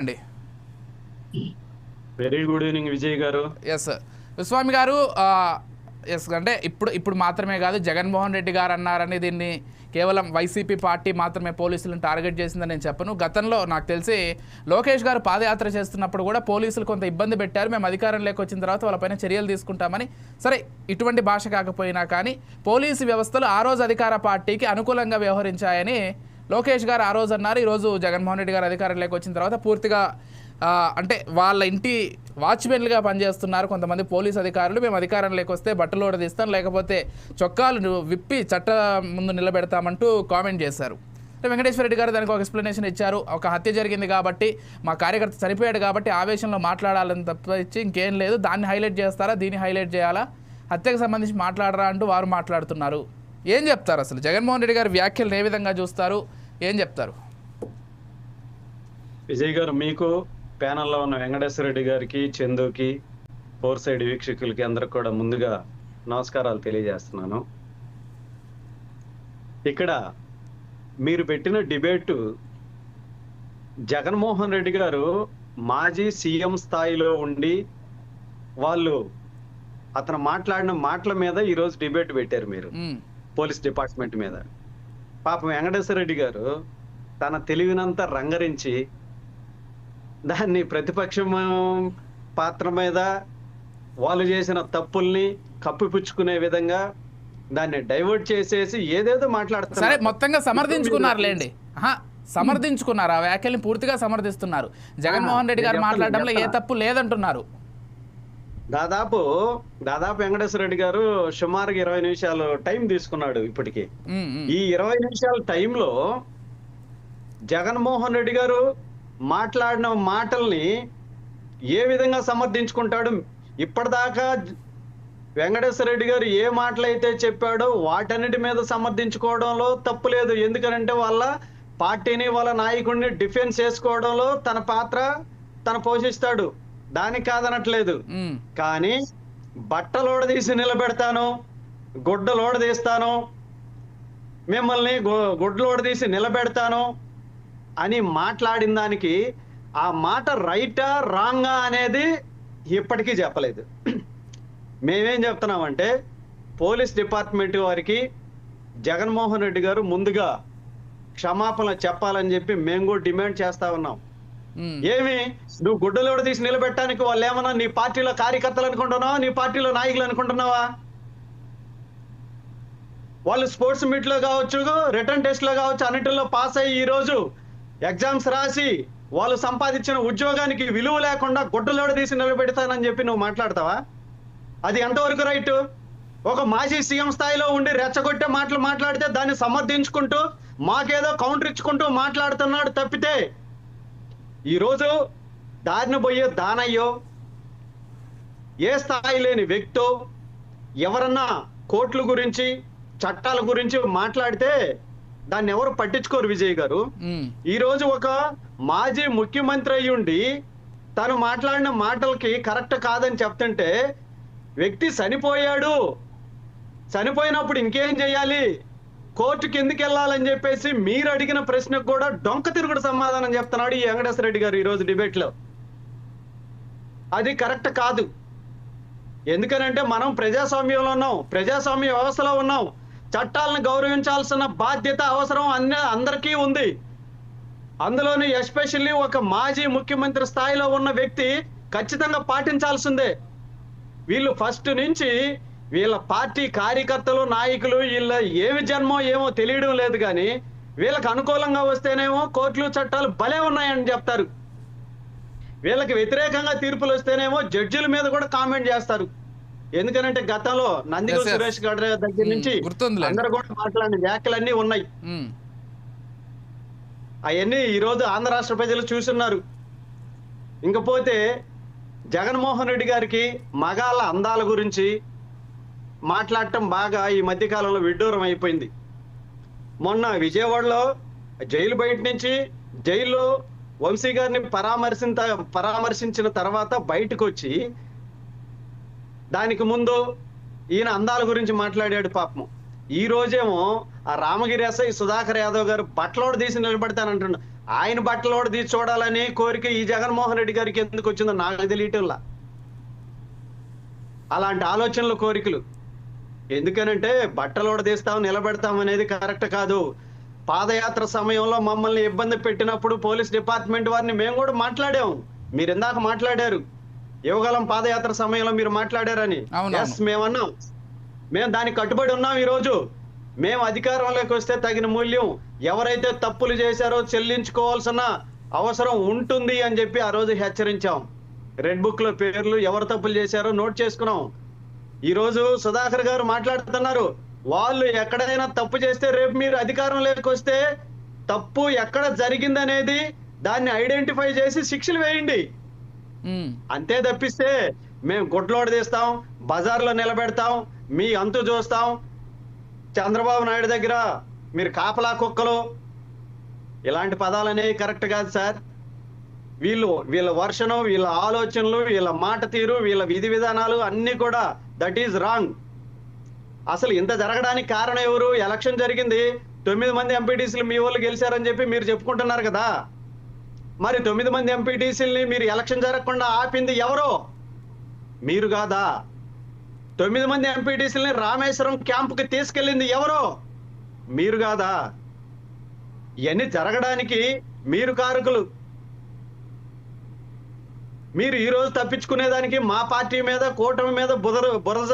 అండి very good evening Vijay గారు. Yes స్వామి గారు ఎస్ అంటే ఇప్పుడు ఇప్పుడు మాత్రమే కాదు జగన్మోహన్ రెడ్డి గారు అన్నారని దీన్ని కేవలం వైసీపీ పార్టీ మాత్రమే పోలీసులను టార్గెట్ చేసిందని నేను చెప్పను. గతంలో నాకు తెలిసి లోకేష్ గారు పాదయాత్ర చేస్తున్నప్పుడు కూడా పోలీసులు కొంత ఇబ్బంది పెట్టారు. మేము అధికారంలోకి వచ్చిన తర్వాత వాళ్ళపైన చర్యలు తీసుకుంటామని. సరే ఇటువంటి భాష కాకపోయినా కానీ పోలీసు వ్యవస్థలు ఆ రోజు అధికార పార్టీకి అనుకూలంగా వ్యవహరించాయని లోకేష్ గారు ఆ రోజు అన్నారు ఈరోజు జగన్మోహన్ రెడ్డి గారు అధికారంలోకి వచ్చిన తర్వాత పూర్తిగా అంటే వాళ్ళ ఇంటి వాచ్మెన్లుగా పనిచేస్తున్నారు కొంతమంది పోలీస్ అధికారులు. మేము అధికారంలోకి వస్తే బట్టలు తీస్తాం లేకపోతే చొక్కాలు విప్పి చట్ట ముందు నిలబెడతామంటూ కామెంట్ చేశారు. అంటే వెంకటేశ్వర రెడ్డి గారు దానికి ఒక ఎక్స్ప్లెనేషన్ ఇచ్చారు. ఒక హత్య జరిగింది కాబట్టి మా కార్యకర్త చనిపోయాడు కాబట్టి ఆవేశంలో మాట్లాడాలని తప్పించి ఇంకేం లేదు. దాన్ని హైలైట్ చేస్తారా? దీన్ని హైలైట్ చేయాలా? హత్యకు సంబంధించి మాట్లాడరా అంటూ వారు మాట్లాడుతున్నారు. ఏం చెప్తారు అసలు? జగన్మోహన్ రెడ్డి గారి వ్యాఖ్యలను ఏ విధంగా చూస్తారు? ఏం చెప్తారు? విజయ్ గారు మీకు ప్యానల్లో ఉన్న వెంకటేశ్వర రెడ్డి గారికి చందుకి ఫోర్ సైడ్ వీక్షకులకి అందరికి కూడా ముందుగా నమస్కారాలు తెలియజేస్తున్నాను. ఇక్కడ మీరు పెట్టిన డిబేటు జగన్మోహన్ రెడ్డి గారు మాజీ సీఎం స్థాయిలో ఉండి వాళ్ళు అతను మాట్లాడిన మాటల మీద ఈరోజు డిబేట్ పెట్టారు మీరు. పోలీస్ డిపార్ట్మెంట్ మీద. పాపం వెంకటేశ్వర రెడ్డి గారు తన తెలివినంతా రంగరించి దాన్ని ప్రతిపక్షం పాత్ర మీద వాళ్ళు చేసిన తప్పుల్ని కప్పిపుచ్చుకునే విధంగా దాన్ని డైవర్ట్ చేసేసి ఏదేదో సరే మాట్లాడుతున్నారు మొత్తంగా సమర్థించుకున్నారు లేండి సమర్థించుకున్నారు. ఆ వ్యాఖ్యల్ని పూర్తిగా సమర్థిస్తున్నారు. జగన్మోహన్ రెడ్డి గారు మాట్లాడడంలో ఏ. తప్పు లేదంటున్నారు. దాదాపు దాదాపు వెంకటేశ్వర రెడ్డి గారు సుమారుగా ఇరవై నిమిషాలు టైం తీసుకున్నాడు ఇప్పటికి. ఈ ఇరవై నిమిషాల టైంలో జగన్మోహన్ రెడ్డి గారు మాట్లాడిన మాటల్ని ఏ విధంగా సమర్థించుకుంటాడు? ఇప్పటిదాకా వెంకటేశ్వర రెడ్డి గారు ఏ మాటలైతే చెప్పాడో వాటన్నిటి మీద సమర్థించుకోవడంలో తప్పు లేదు. ఎందుకనంటే వాళ్ళ పార్టీని వాళ్ళ నాయకుడిని డిఫెన్స్ చేసుకోవడంలో తన పాత్ర తన పోషిస్తాడు. దానికి కాదనట్లేదు. కానీ బట్టలోడ తీసి నిలబెడతాను గుడ్డలోడ తీస్తాను మిమ్మల్ని గు- గుడ్డలోడ తీసి నిలబెడతాను అని మాట్లాడిన దానికి ఆ మాట రైటా రాంగా అనేది ఇప్పటికీ చెప్పలేదు. మేమేం చెప్తున్నామంటే పోలీస్ డిపార్ట్మెంట్ వారికి జగన్మోహన్ రెడ్డి గారు ముందుగా క్షమాపణ చెప్పాలని చెప్పి మేము కూడా డిమాండ్ చేస్తా ఉన్నాం. Hmm. ఏమి? నువ్వు గుడ్డలోడ తీసి నిలబెట్టడానికి వాళ్ళు ఏమన్నా నీ పార్టీలో కార్యకర్తలు అనుకుంటున్నావా? నీ పార్టీలో నాయకులు అనుకుంటున్నావా? వాళ్ళు స్పోర్ట్స్ మీట్లో కావచ్చు రిటర్న్ టెస్ట్లో కావచ్చు అన్నిటిలో పాస్ అయ్యి ఈ రోజు ఎగ్జామ్స్ రాసి వాళ్ళు సంపాదించిన ఉద్యోగానికి విలువ లేకుండా గుడ్డలోడ తీసి నిలబెడతానని చెప్పి నువ్వు మాట్లాడతావా? అది ఎంతవరకు రైట్? ఒక మాజీ సీఎం స్థాయిలో ఉండి రెచ్చగొట్టే మాటలు మాట్లాడితే దాన్ని సమర్థించుకుంటూ మాకేదో కౌంటర్ ఇచ్చుకుంటూ మాట్లాడుతున్నాడు తప్పితే ఈరోజు దారిన పోయే దానయ్యో ఏ స్థాయి లేని వ్యక్తో ఎవరన్నా కోర్టుల గురించి చట్టాల గురించి మాట్లాడితే దాన్ని ఎవరు పట్టించుకోరు విజయ్ గారు. ఉమ్, ఈ రోజు ఒక మాజీ ముఖ్యమంత్రి అయ్యుండి తను మాట్లాడిన మాటలకి కరెక్ట్ కాదని చెప్తుంటే వ్యక్తి చనిపోయాడు. చనిపోయినప్పుడు ఇంకేం చేయాలి? కోర్టుకి ఎందుకు వెళ్ళాలని చెప్పేసి మీరు అడిగిన ప్రశ్నకు కూడా డొంక తిరుగుడు సమాధానం చెప్తున్నాడు ఈ వెంకటేశ్వర రెడ్డి గారు ఈరోజు రోజు డిబేట్లో అది కరెక్ట్ కాదు. ఎందుకనంటే మనం ప్రజాస్వామ్యంలో ఉన్నాం ప్రజాస్వామ్య వ్యవస్థలో ఉన్నాం. చట్టాలను గౌరవించాల్సిన బాధ్యత అవసరం అన్ని అందరికీ ఉంది. అందులోని ఎస్పెషల్లీ ఒక మాజీ ముఖ్యమంత్రి స్థాయిలో ఉన్న వ్యక్తి ఖచ్చితంగా పాటించాల్సిందే. వీళ్ళు ఫస్ట్ నుంచి వీళ్ళ పార్టీ కార్యకర్తలు నాయకులు వీళ్ళ ఏమి జన్మో ఏమో తెలియడం లేదు కానీ వీళ్ళకి అనుకూలంగా వస్తేనేమో కోర్టులు చట్టాలు భలే ఉన్నాయని చెప్తారు. వీళ్ళకి వ్యతిరేకంగా తీర్పులు వస్తేనేమో జడ్జిల మీద కూడా కామెంట్ చేస్తారు. ఎందుకనంటే గతంలో నందిగం. సురేష్ గారి దగ్గర Hmm, నుంచి. అందరు కూడా మాట్లాడిన వ్యాఖ్యలన్నీ ఉన్నాయి. ఉమ్, అవన్నీ ఈరోజు ఆంధ్ర రాష్ట్ర ప్రజలు చూస్తున్నారు. ఇంకపోతే జగన్మోహన్ రెడ్డి గారికి మగాళ్ళ అందాల గురించి మాట్లాడటం బాగా ఈ మధ్యకాలంలో విడ్డూరం అయిపోయింది. మొన్న విజయవాడలో జైలు బయట నుంచి జైల్లో వంశీ గారిని పరామర్శింత పరామర్శించిన తర్వాత బయటకు వచ్చి దానికి ముందు ఈయన అందాల గురించి మాట్లాడాడు పాపం ఈ రోజేమో ఆ రామగిరి ఎస్ఐ సుధాకర్ యాదవ్ గారు బట్టలోడు తీసి నిలబడతానంటున్నాడు ఆయన బట్టలు తీసి చూడాలని కోరిక ఈ జగన్మోహన్ రెడ్డి గారికి ఎందుకు వచ్చిందో నాకు తెలియటంలా. అలాంటి ఆలోచనలు కోరికలు. ఎందుకనంటే బట్టలు తీస్తాం నిలబెడతాం అనేది కరెక్ట్ కాదు. పాదయాత్ర సమయంలో మమ్మల్ని ఇబ్బంది పెట్టినప్పుడు పోలీస్ డిపార్ట్మెంట్ వారిని మేము కూడా మాట్లాడాం. మీరు ఇందాక మాట్లాడారు. యువగలం పాదయాత్ర సమయంలో మీరు మాట్లాడారని. ఎస్ మేమన్నాం మేము దానికి కట్టుబడి ఉన్నాం ఈరోజు. మేము అధికారంలోకి వస్తే తగిన మూల్యం ఎవరైతే తప్పులు చేశారో చెల్లించుకోవాల్సిన అవసరం ఉంటుంది అని చెప్పి ఆ రోజు హెచ్చరించాం. రెడ్ బుక్లో పేర్లు ఎవరు తప్పులు చేశారో నోట్ చేసుకున్నాం. ఈ రోజు సుధాకర్ గారు మాట్లాడుతున్నారు. వాళ్ళు ఎక్కడైనా తప్పు చేస్తే రేపు మీరు అధికారంలోకి వస్తే తప్పు ఎక్కడ జరిగిందనేది దాన్ని ఐడెంటిఫై చేసి శిక్షలు వేయండి. అంతే తప్పిస్తే మేము గుడ్లోడు తీస్తాం బజార్లో నిలబెడతాం మీ అంతు చూస్తాం. చంద్రబాబు నాయుడు దగ్గర మీరు కాపలా కుక్కలు. ఇలాంటి పదాలు అనేవి కరెక్ట్ కాదు సార్. వీళ్ళు వీళ్ళ వర్షను వీళ్ళ ఆలోచనలు వీళ్ళ మాట తీరు వీళ్ళ విధి విధానాలు అన్ని కూడా దట్ ఈజ్ రాంగ్ అసలు ఇంత జరగడానికి కారణం ఎవరు? ఎలక్షన్ జరిగింది. తొమ్మిది మంది ఎంపీటీసీలు మీ వాళ్ళు గెలిచారని చెప్పి మీరు చెప్పుకుంటున్నారు కదా. మరి తొమ్మిది మంది ఎంపీటీసీలని మీరు ఎలక్షన్ జరగకుండా ఆపింది ఎవరు? మీరు కాదా? తొమ్మిది మంది ఎంపీటీసీలని రామేశ్వరం క్యాంపుకి తీసుకెళ్ళింది ఎవరు? మీరు కాదా? ఇవన్నీ జరగడానికి మీరు కారకులు. మీరు ఈ రోజు తప్పించుకునేదానికి మా పార్టీ మీద కూటమి మీద బుదర బురద